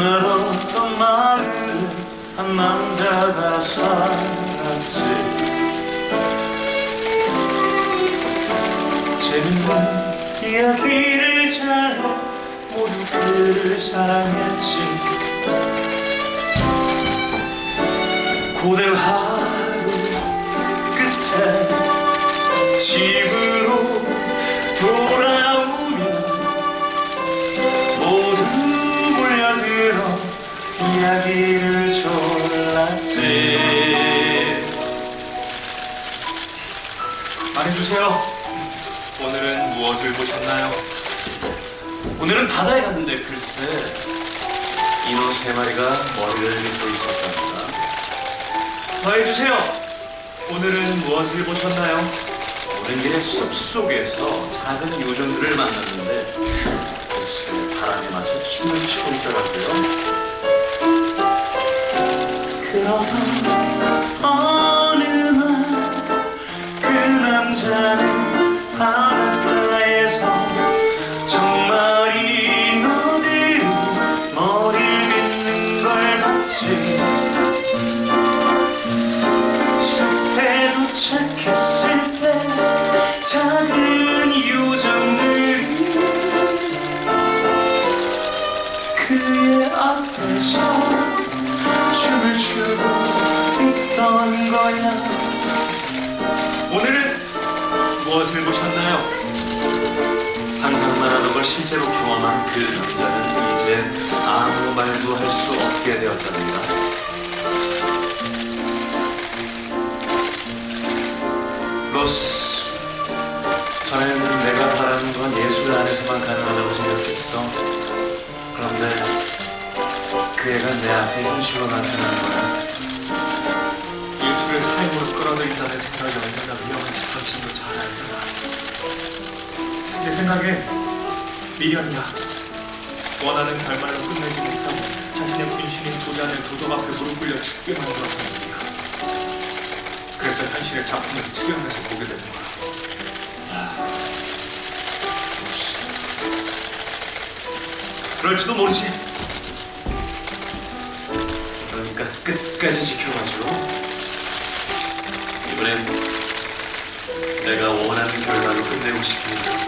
어떤 마을에 한 남자가 살았지? 재밌는 이야기를 잘해 모두 그를 사랑했지. 고된 하루 끝에 집으 이야기를 졸랐지. 말해주세요. 오늘은 무엇을 보셨나요? 오늘은 바다에 갔는데 글쎄 인어 세 마리가 머리를 믿고 있었답니다. 말해주세요. 오늘은 무엇을 보셨나요? 오는 길에 숲속에서 작은 요정들을 만났는데 글쎄 바람에 맞춰 춤을 추고 있더라고요 그러던 어느 날그 남자는 바닷가에서 정말 인어들이 머리를 빗는 걸 봤지. 숲에 도착했을 때 작은 요정들이 그의 앞에서 춤을 추고 있던 거야 오늘은 무엇을 보셨나요? 상상만 하는 걸 실제로 경험한 그 남자는 이제 아무 말도 할 수 없게 되었답니다. 로스, 전에는 내가 바라는 건 예술 안에서만 가능하다고 생각했어. 그런데 그 애가 내 앞에 현실로 나타난 거야. 예술을 삶으로 끌어들인다는 생각이 얼마나 위험한지 당신도 잘 알잖아. 내 생각에 미련이야. 원하는 결말로 끝내지 못하고 자신의 분신인 도전을 도덕 앞에 무릎 꿇려 죽게 만들었던 일이야. 그래서 현실의 작품을 투영해서 보게 되는 거야. 아. 그럴지도 모르지. 끝까지 지켜봐줘. 이번엔 내가 원하는 결과로 끝내고 싶으니까.